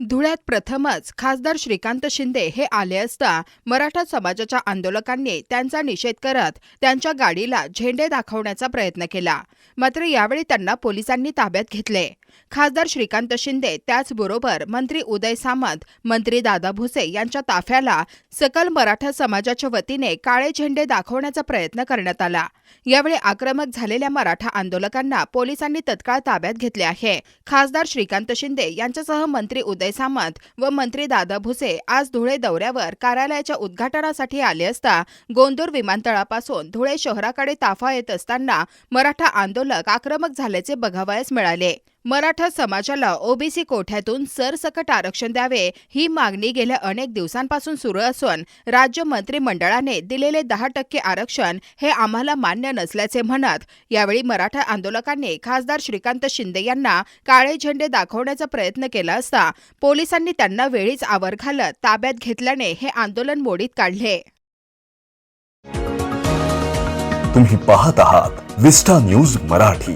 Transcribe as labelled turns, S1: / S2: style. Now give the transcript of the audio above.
S1: धुळ्यात प्रथमच खासदार श्रीकांत शिंदे हे आले असता मराठा समाजाच्या आंदोलकांनी त्यांचा निषेध करत त्यांच्या गाडीला झेंडे दाखवण्याचा प्रयत्न केला. मात्र यावेळी त्यांना पोलिसांनी ताब्यात घेतले. खासदार श्रीकांत शिंदे त्याचबरोबर मंत्री उदय सामंत मंत्री दादा भुसे यांच्या ताफ्याला सकल मराठा समाजाच्या वतीने काळे झेंडे दाखवण्याचा प्रयत्न करण्यात आला. यावेळी आक्रमक झालेल्या मराठा आंदोलकांना पोलिसांनी तत्काळ ताब्यात घेतले आहे. खासदार श्रीकांत शिंदे यांच्यासह मंत्री उदय सामंत व मंत्री दादा भुसे आज धुळे दौऱ्यावर कार्यालयाच्या उद्घाटनासाठी आले असता गोंदूर विमानतळापासून धुळे शहराकडे ताफा येत असताना मराठा आंदोलक आक्रमक झाल्याचे बघावयास मिळाले. मराठा समाजाला ओबीसी कोठ्यातून सरसकट आरक्षण द्यावे ही मागणी गेल्या अनेक दिवसांपासून सुरू असून राज्य मंत्रिमंडळाने दिलेले दहा टक्के आरक्षण हे आम्हाला मान्य नसल्याचे म्हणत यावेळी मराठा आंदोलकांनी खासदार श्रीकांत शिंदे यांना काळे झेंडे दाखवण्याचा प्रयत्न केला असता पोलिसांनी त्यांना वेळीच आवर घालत ताब्यात घेतल्याने हे आंदोलन मोडीत काढले.
S2: तुम्ही पाहत आहात विस्टा न्यूज मराठी.